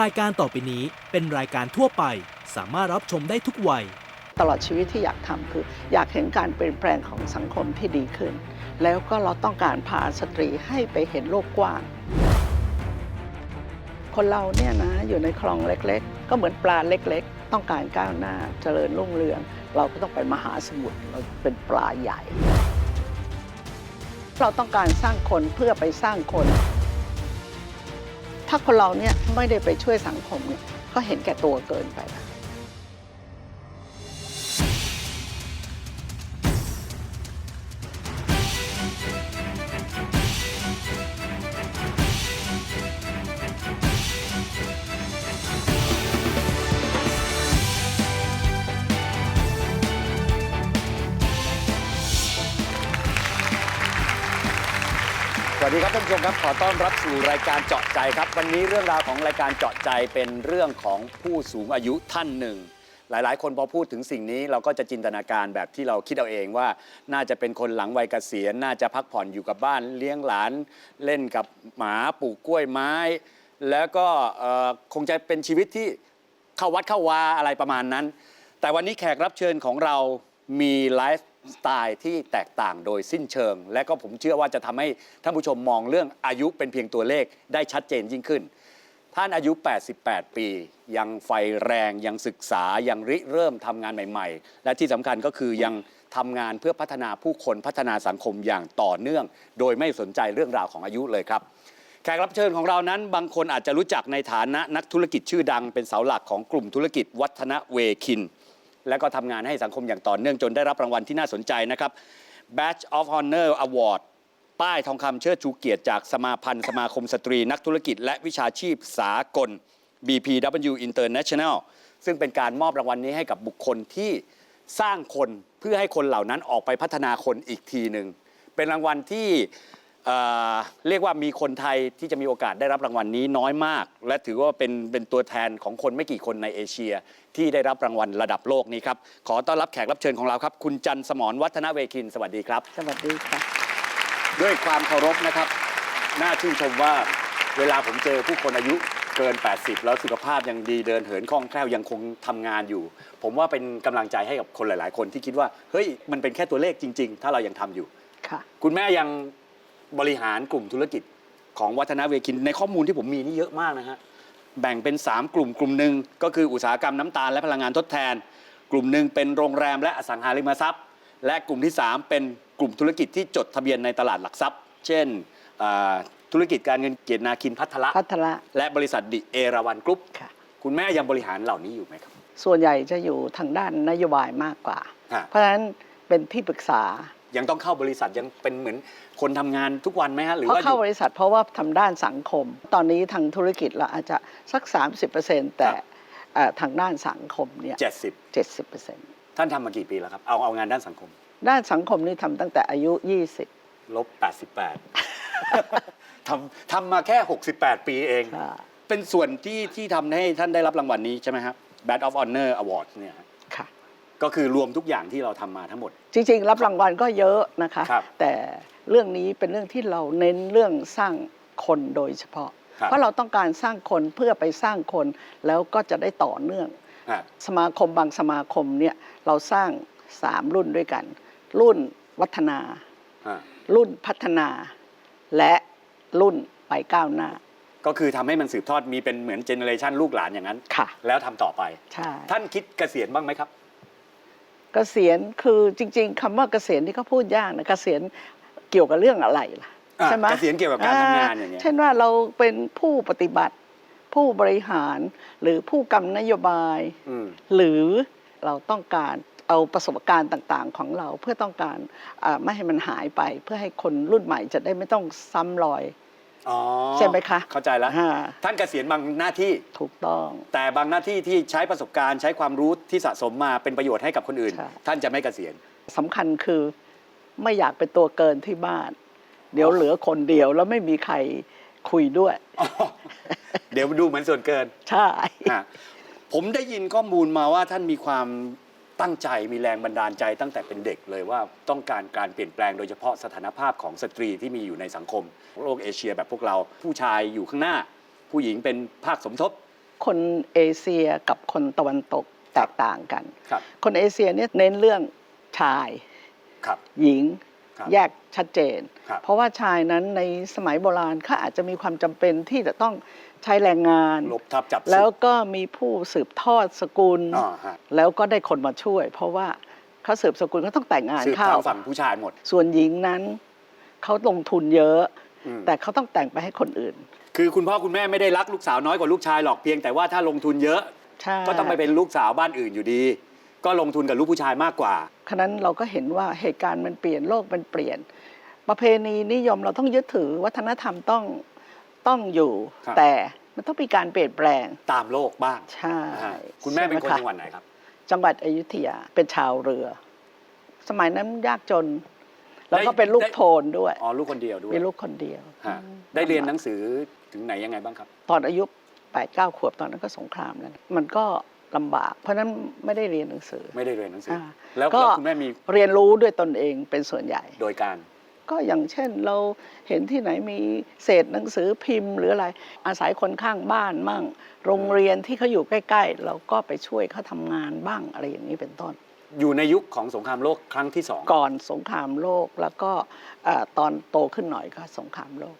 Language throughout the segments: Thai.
รายการต่อไปนี้เป็นรายการทั่วไป สามารถรับชมได้ทุกวัย ตลอดชีวิตที่อยากทำคือ อยากเห็นการเปลี่ยนแปลงของสังคมที่ดีขึ้น แล้วก็เราต้องการพาสตรีให้ไปเห็นโลกกว้าง คนเราเนี่ยนะอยู่ในคลองเล็กๆ ก็เหมือนปลาเล็กๆ ต้องการก้าวหน้าเจริญรุ่งเรือง เราก็ต้องไปมหาสมุทรเราเป็นปลาใหญ่ เราต้องการสร้างคนเพื่อไปสร้างคน ถ้าคนเราเนี่ยไม่ได้ไปช่วยสังคมเนี่ยก็เห็นแก่ตัวเกินไป วัสดีครับท่านผู้ชมครับขอต้อนรับสู่รายการเจาะใจครับ วันนี้เรื่องราวของรายการเจาะใจเป็นเรื่องของผู้สูงอายุท่านหนึ่ง หลาย ๆ คนพอพูดถึงสิ่งนี้เราก็จะจินตนาการแบบที่เราคิดเอาเองว่า น่าจะเป็นคนหลังวัยเกษียณน่าจะพักผ่อนอยู่กับบ้านเลี้ยงหลาน เล่นกับหมาปลูกกล้วยไม้ แล้วก็เอ่อคงจะเป็นชีวิตที่เข้าวัดเข้าวาอะไรประมาณนั้น แต่วันนี้แขกรับเชิญของเรามีไลฟ์ สไตล์ที่แตกต่างโดยสิ้นเชิง และก็ผมเชื่อว่าจะทำให้ท่านผู้ชมมองเรื่องอายุเป็นเพียงตัวเลขได้ชัดเจนยิ่งขึ้น ท่านอายุ 88 ปี ยังไฟแรงยังศึกษายังริเริ่มทำงานใหม่ ๆ และที่สำคัญก็คือยังทำงานเพื่อพัฒนาผู้คนพัฒนาสังคมอย่างต่อเนื่อง โดยไม่สนใจเรื่องราวของอายุเลยครับ แขกรับเชิญของเรานั้นบางคนอาจจะรู้จักในฐานะนักธุรกิจชื่อดังเป็นเสาหลักของกลุ่มธุรกิจวัฒนเวคิน และก็ทำงานให้สังคมอย่างต่อเนื่องจนได้รับรางวัลที่น่าสนใจนะครับ Badge of Honor Award ป้ายทองคำเชิดชูเกียรติจากสมาพันธ์ สมาคมสตรีนักธุรกิจ และวิชาชีพสากล BPW International ซึ่งเป็นการมอบรางวัลนี้ให้กับบุคคลที่สร้างคนเพื่อให้คนเหล่านั้นออกไปพัฒนาคนอีกทีหนึ่งเป็นรางวัลที่ เอ่อเรียกว่ามีคนไทยที่จะมีโอกาสได้รับรางวัลนี้น้อยมาก และถือว่าเป็นเป็นตัวแทนของคนไม่กี่คนในเอเชีย ที่ได้รับรางวัลระดับโลกนี้ครับ ขอต้อนรับแขกรับเชิญของเราครับ คุณจันทร์สมรวัฒนเวคิน สวัสดีครับ สวัสดีค่ะ ด้วยความเคารพนะครับ น่าชื่นชมว่าเวลาผมเจอผู้คนอายุเกิน 80 แล้วสุขภาพยังดีเดินเหินคล่องแคล่วยังคงทำงานอยู่ ผมว่าเป็นกำลังใจให้กับคนหลาย ๆ คนที่คิดว่า เฮ้ย มันเป็นแค่ตัวเลขจริง ๆ ถ้าเรายังทำอยู่ ค่ะ คุณแม่ยัง บริหารกลุ่มธุรกิจของวัฒนเวคินในข้อมูลที่ผมมีนี่เยอะมากนะฮะแบ่งเป็น 3 กลุ่มกลุ่มหนึ่งก็คืออุตสาหกรรมน้ำตาลและพลังงานทดแทน กลุ่มหนึ่งเป็นโรงแรมและอสังหาริมทรัพย์ และกลุ่มที่ 3 เป็นกลุ่มธุรกิจที่จดทะเบียนในตลาดหลักทรัพย์ เช่นอ่าธุรกิจการเงินเกียรตินาคินพัทละพัฒระและบริษัทดิเอราวันกรุ๊ปค่ะ คุณแม่ยังบริหารเหล่านี้อยู่ไหมครับ ส่วนใหญ่จะอยู่ทางด้านนโยบายมากกว่า ฮะ เพราะฉะนั้นเป็นที่ปรึกษา ยังต้องเข้าบริษัทยังเป็นเหมือนคนทำงานทุกวันไหมฮะหรือเพราะว่าอเข้ายู่ บริษัทเพราะว่าทำด้านสังคม ตอนนี้ทางธุรกิจเราอาจจะสัก 30%แต่ครับ เอ่อทางด้านสังคมเนี่ยเจ็ดสิบ70%ท่านทำมากี่ปีแล้วครับเอาเอางานด้านสังคม ด้านสังคมนี่ทำตั้งแต่อายุ 20 ลบ 88 ทำทำมาแค่ 68 ปีเอง ค่ะ เป็นส่วนที่ที่ทำให้ท่านได้รับรางวัลนี้ใช่ไหมครับ Bad of Honor Award เนี่ยฮะค่ะ ก็คือรวมทุกอย่างที่เราทำมาทั้งหมด จริงๆ รับรางวัลก็เยอะนะคะ ครับแต่เรื่องนี้เป็นเรื่องที่เราเน้นเรื่องสร้างคนโดยเฉพาะ ครับ เพราะเราต้องการสร้างคนเพื่อไปสร้างคนแล้วก็จะได้ต่อเนื่อง ฮะ สมาคมบางสมาคมเนี่ยเราสร้างสามรุ่นด้วยกัน รุ่นวัฒนา ฮะ รุ่นพัฒนา และรุ่นไปก้าวหน้าก็คือทำให้มันสืบทอดมีเป็นเหมือนเจเนอเรชันลูกหลานอย่างนั้น ค่ะ แล้วทำต่อไป ใช่ ท่านคิดเกษียณบ้างไหมครับ เกษียณคือจริง ๆคำว่าเกษียณนี่เขาพูดยากนะเกษียณเกี่ยวกับเรื่องอะไรล่ะอะใช่ไหมเกษียณเกี่ยวกับการทำงานอย่างเงี้ยเช่นว่าเราเป็นผู้ปฏิบัติ ผู้บริหารหรือผู้กำนโยบายอืมหรือเราต้องการเอาประสบการณ์ต่างๆ ของเราเพื่อต้องการอาไม่ให้มันหายไป เพื่อให้คนรุ่นใหม่จะได้ไม่ต้องซ้ำรอย อ๋อใช่ไหมคะเข้าใจแล้ว อ่าท่านเกษียณบางหน้าที่ ถูกต้อง แต่บางหน้าที่ที่ใช้ประสบการณ์ใช้ความรู้ที่สะสมมาเป็นประโยชน์ให้กับคนอื่น ใช่ ท่านจะไม่เกษียณ สำคัญคือไม่อยากเป็นตัวเกินที่บ้าน เดี๋ยวเหลือคนเดียวแล้วไม่มีใครคุยด้วย อ๋อเดี๋ยวดูเหมือนส่วนเกินใช่ ฮะผมได้ยินข้อมูลมาว่าท่านมีความ ตั้งใจมีแรงบันดาลใจตั้งแต่เป็นเด็กเลยว่าต้องการการเปลี่ยนแปลงโดยเฉพาะสถานภาพของสตรีที่มีอยู่ในสังคม โลกเอเชียแบบพวกเราผู้ชายอยู่ข้างหน้า ผู้หญิงเป็นภาคสมทบ คนเอเชียกับคนตะวันตกแตกต่างกัน ครับ คนเอเชียเนี่ยเน้นเรื่องชาย ครับ หญิงครับ แยกชัดเจนครับเพราะว่าชายนั้นในสมัยโบราณเขาอาจจะมีความจำเป็นที่จะต้องใช้แรงงานลบทับจับศึกแล้วก็มีผู้สืบทอดสกุลอ่าฮะแล้วก็ได้คนมาช่วย เพราะว่าเขาสืบสกุลเขาต้องแต่งงานสืบเข้าทางฝั่งผู้ชายหมด ส่วนหญิงนั้นเขาลงทุนเยอะอืมแต่เขาต้องแต่งไปให้คนอื่น คือคุณพ่อคุณแม่ไม่ได้รักลูกสาวน้อยกว่าลูกชายหรอกเพียงแต่ว่าถ้าลงทุนเยอะใช่ก็ต้องไปเป็นลูกสาวบ้านอื่นอยู่ดี ก็ลงทุนกับลูกผู้ชายมากกว่าฉะนั้นเราก็เห็นว่าเหตุการณ์มันเปลี่ยนโลกมันเปลี่ยน ประเพณีนิยมเราต้องยึดถือวัฒนธรรมต้องต้องอยู่ ครับ แต่มันต้องมีการเปลี่ยนแปลงตามโลกบ้างใช่นะฮะคุณแม่เป็นคนใช่จังไะหวัดไหนครับ จังหวัดอยุธยาเป็นชาวเรือ สมัยนั้นยากจน แล้วก็เป็นลูกได้ โทนด้วย อ๋อลูกคนเดียวด้วยมีลูกคนเดียว ฮะได้เรียนหนังสือถึงไหนยังไงบ้างครับ ตอนอายุ8ปดเก้าขวบตอนนั้นก็สงครามแล้วมันก็ ลำบาก เพราะฉะนั้นไม่ได้เรียนหนังสือ ไม่ได้เรียนหนังสืออ่าแล้วก็แล้วคุณแม่มีเรียนรู้ด้วยตนเองเป็นส่วนใหญ่ โดยการ ก็อย่างเช่นเราเห็นที่ไหนมีเศษหนังสือพิมพ์ หรืออะไรอาศัยคนข้างบ้านมั่ง โรงเรียนที่เขาอยู่ใกล้ ๆ เราก็ไปช่วยเขาทำงานบ้างอะไรอย่างนี้เป็นต้น อยู่ในยุคของสงครามโลกครั้งที่สองก่อนสงครามโลกแล้วก็เอ่อตอนโตขึ้นหน่อยก็สงครามโลก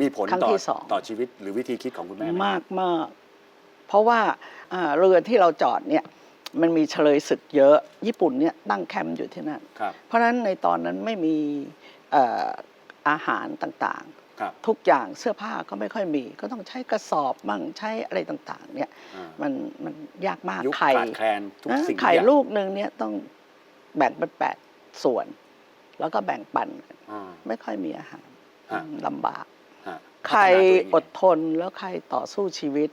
มีผลครั้งต่อที่สอง ต่อชีวิตหรือวิธีคิดของคุณแม่ไหมมากมาก เพราะว่าอ่าเรือที่เราจอดเนี่ยมันมีเฉลยศึกเยอะ ญี่ปุ่นเนี่ยตั้งแคมป์อยู่ที่นั่นครับเพราะฉะนั้นในตอนนั้นไม่มีเอ่ออาหารต่างๆครับทุกอย่างเสื้อผ้าก็ไม่ค่อยมี ก็ต้องใช้กระสอบมั่งใช้อะไรต่างๆ เนี่ยอ่ามันมันยากมากยุคไข่ขาดแคลนทุกนะสิ่งทุกไข่อย่างลูกหนึ่งเนี่ยต้องแบ่งเป็นแปดส่วน แล้วก็แบ่งปันกันอ่าไม่ค่อยมีอาหารฮะลำบากฮะใครพัฒนาตัวเงยังไงอดทนแล้วใครต่อสู้ชีวิต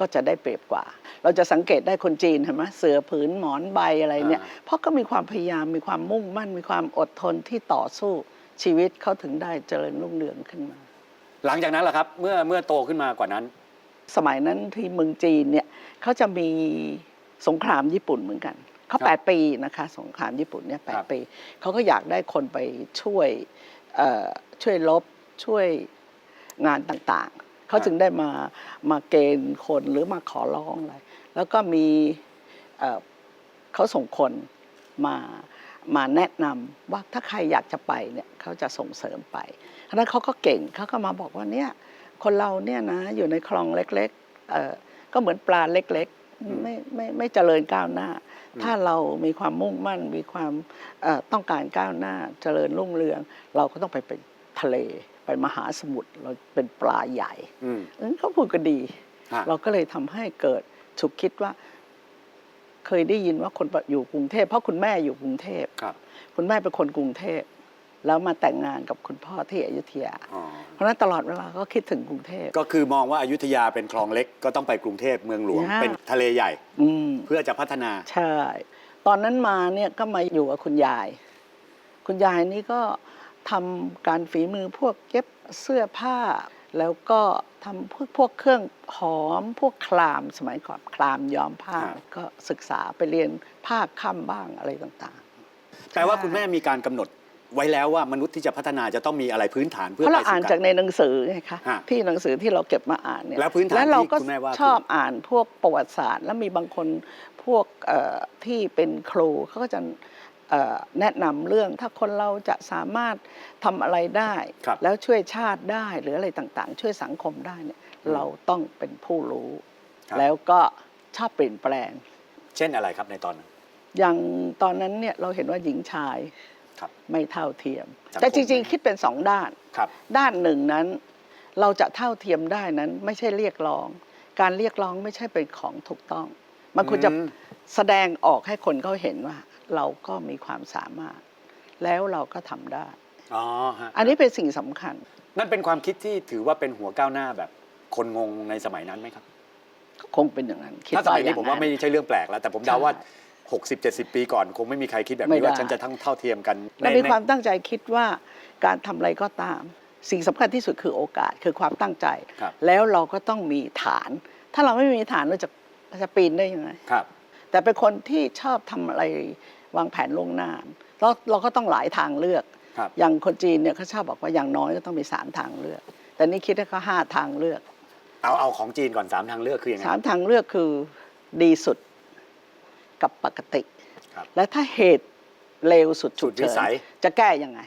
ก็จะได้เปรียบกว่า เราจะสังเกตได้คนจีนเห็นไหมเสือผืนหมอนใบอะไรเนี่ยเพราะก็มีความพยายามมีความมุ่งมั่น มีความอดทนที่ต่อสู้ชีวิตเขาถึงได้เจริญรุ่งเรืองขึ้นมา หลังจากนั้นล่ะครับเมื่อเมื่อโตขึ้นมากว่านั้น สมัยนั้นที่เมืองจีนเนี่ยเขาจะมีสงครามญี่ปุ่นเหมือนกันเขาครับแปดปีนะคะสงครามญี่ปุ่นเนี่ยแปครัดบปีเขาก็อยากได้คนไปช่วยเอ่อช่วยลบช่วยงานต่างๆ เขาจึงได้มามาเกณฑ์คนหรือมาขอร้องอะไร แล้วก็มีเขาส่งคนมามาแนะนำว่าถ้าใครอยากจะไปเนี่ยเขาจะส่งเสริมไปเพราะนั้นเขาก็เก่งเขาก็มาบอกว่าเนี่ยคนเราเนี่ยนะอยู่ในคลองเล็กๆก็เหมือนปลาเล็กๆไม่ไม่ไม่เจริญก้าวหน้า ถ้าเรามีความมุ่งมั่นมีความต้องการก้าวหน้า เจริญรุ่งเรือง เราก็ต้องไปเป็นทะเล มหาสมุทรเราเป็นปลาใหญ่อืมเออเขาพูดก็ดีฮะเราก็เลยทำให้เกิดฉุกคิดว่า เคยได้ยินว่าคนอยู่กรุงเทพเพราะคุณแม่อยู่กรุงเทพครับ คุณแม่เป็นคนกรุงเทพแล้วมาแต่งงานกับคุณพ่อที่อยุธยาอ๋อเพราะฉะนั้นตลอดเวลาก็คิดถึงกรุงเทพ ก็คือมองว่าอายุทยาเป็นคลองเล็กก็ต้องไปกรุงเทพเมืองหลวงยากเป็นทะเลใหญ่อืมเพื่อจะพัฒนา ใช่ ตอนนั้นมาเนี่ยก็มาอยู่กับคุณยาย คุณยายนี่ก็ ทำการฝีมือพวกเย็บเสื้อผ้า แล้วก็ทำพวกพวกเครื่องหอม พวกคลามสมัยก่อนคลามย้อมผ้า ครับ ก็ศึกษาไปเรียนผ้าค่ำบ้างอะไรต่าง แปลว่าคุณแม่มีการกำหนดไว้แล้วว่ามนุษย์ที่จะพัฒนาจะต้องมีอะไรพื้นฐานๆ เพื่เพอราะเราไปอ่านสู่จากการในหนังสือไงคะฮะที่หนังสือที่เราเก็บมาอ่านเนี่ยแล้วพื้นฐานแล้วเราที่ก็คุณแม่ว่าชอบคืออ่านพวกประวัติศาสตร์ แล้วมีบางคนพวกเอ่อที่เป็นครูเขาก็จะเอ่อ แนะนำเรื่องถ้าคนเราจะสามารถทำอะไรได้ ครับ แล้วช่วยชาติได้หรืออะไรต่างๆ ช่วยสังคมได้เนี่ยอืมเราต้องเป็นผู้รู้ ครับ แล้วก็ชอบเปลี่ยนแปลง เช่นอะไรครับในตอนนั้น อย่างตอนนั้นเนี่ยเราเห็นว่าหญิงชายครับไม่เท่าเทียม สังคมแต่จริงๆคิดเป็นสองด้าน ครับ ด้านหนึ่งนั้น เราจะเท่าเทียมได้นั้น ไม่ใช่เรียกร้อง การเรียกร้องไม่ใช่เป็นของถูกต้อง มันควรจะอืม แสดงออกให้คนเขาเห็นว่า เราก็มีความสามารถ แล้วเราก็ทำได้ อ๋อฮะอันนี้เป็นสิ่งสำคัญ นั่นเป็นความคิดที่ถือว่าเป็นหัวก้าวหน้าแบบ คนงงในสมัยนั้นไหมครับคงเป็นอย่างนั้นคิดถ้าสมัยนี้ว่ผมว่าไม่อย่งใช่เรื่องแปลกแล้ว แต่ผมเดาว่า 60 70 ปีก่อน คงไม่มีใครคิดแบบไม่นี้ว่าได้ฉันจะทั้งเท่าเทียมกันนั้นเรามีในความตั้งใจคิดว่าการทำอะไรก็ตาม สิ่งสำคัญที่สุดคือโอกาสคือความตั้งใจ ครับแล้วเราก็ต้องมีฐาน ถ้าเราไม่มีฐานเราจะเราจะปีนได้ยังไง ครับ แต่เป็นคนที่ชอบทำอะไร วางแผนล่วงหน้าแล้วเราก็ต้องหลายทางเลือกครับอย่างคนจีนเนี่ยเขาชอบบอกว่าอย่างน้อยก็ต้องมีสามทางเลือก แต่นี่คิดให้เขาห้าทางเลือก เอาเอาของจีนก่อนสามทางเลือกคือยังไงสามทางเลือกคือดีสุดกับปกติครับและถ้าเหตุเลวสุดสุฉุดกวิเฉินสัยจะแก้ยังไง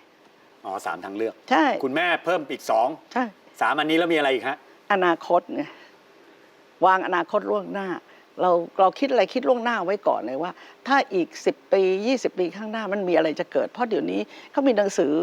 อ๋อสามทางเลือก ใช่ คุณแม่เพิ่มอีกสองใช่สามอันนี้แล้วมีอะไรอีกฮะ อนาคตไงวางอนาคตล่วงหน้า เราเราคิดอะไรคิดล่วงหน้าไว้ก่อนเลยว่า ถ้าอีก 10 ปี 20 ปีข้างหน้ามันมีอะไรจะเกิด เพราะเดี๋ยวนี้เขามีหนังสือ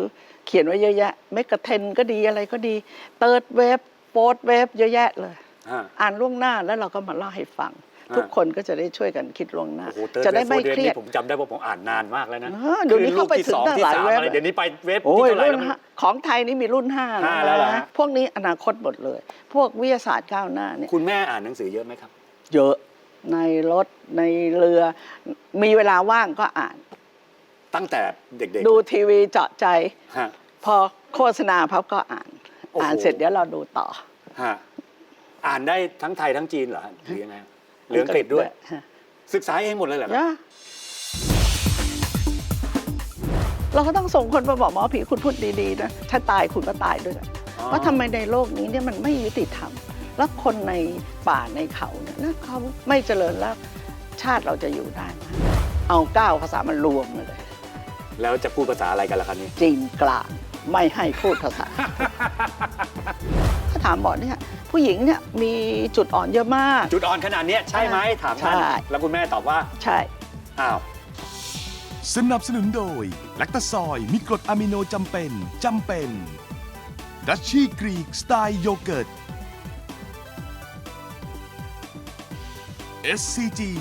เขียนไว้เยอะแยะเมกะเทนก็ดีอะไรก็ดีเติร์ดเวฟโฟร์เวฟเยอะแยะเลยฮะอ่านล่วงหน้าแล้วเราก็มาเล่าให้ฟังอ่าทุกคนก็จะได้ช่วยกันคิดล่วงหน้าโอ้โหเติร์ดจะได้ไม่เวฟโฟร์เครียดนี่ผมจำได้ว่าผมอ่านนานมากแล้วนะเออเดี๋ยวนี้คือลูกเข้าไปที่ถึงสองตั้งที่หลายสามเว็บอะไรเดี๋ยวนี้ไปเว็บโอ้ที่ยเท่าไหร่รุ่นแล้วห้าของไทยนี่มีรุ่นห้าห้าแล้วเหรอฮะนะพวกนี้อนาคตหมดเลย พวกวิทยาศาสตร์ก้าวหน้าเนี่ยคุณแม่อ่านหนังสือเยอะไหมครับ เยอะ ในรถในเรือ มีเวลาว่างก็อ่าน ตั้งแต่เด็กดูทีวีเจาะใจๆฮะ พอโฆษณาพับก็อ่าน โอ้โห อ่านเสร็จเดี๋ยวเราดูต่อฮะอ่านได้ทั้งไทยทั้งจีนเหรอฮะหรือยังไงหรืออังกฤษด้วย ฮะศึกษาเองหมดเลยเหรอครับยะเราก็ต้องส่งคนมาบอกหมอผีคุณพูดดีๆนะถ้าตายคุณก็ตายด้วยกันอ๋อ ว่าทำไมในโลกนี้เนี่ยมันไม่ยุติธรรม แล้วคนในป่าในเขาเนี่ยแล้วเขาไม่เจริญแล้วชาติเราจะอยู่ได้ไหมเอาเก้าภาษามารวมมาเลย แล้วจะพูดภาษาอะไรกันล่ะครับนี่จีนกลางไม่ให้พูดภาษา ถ้าถามบอกเนี่ยผู้หญิงเนี่ยมีจุดอ่อนเยอะมาก จุดอ่อนขนาดเนี้ยใช่ไหมถามท่านใช่ แล้วคุณแม่ตอบว่า ใช่ อ้าว สนับสนุนโดย แลคตาซอยมีกรดอะมิโนจำเป็น จำเป็นดัชชี่กรีกสไตล์โยเกิร์ต SCG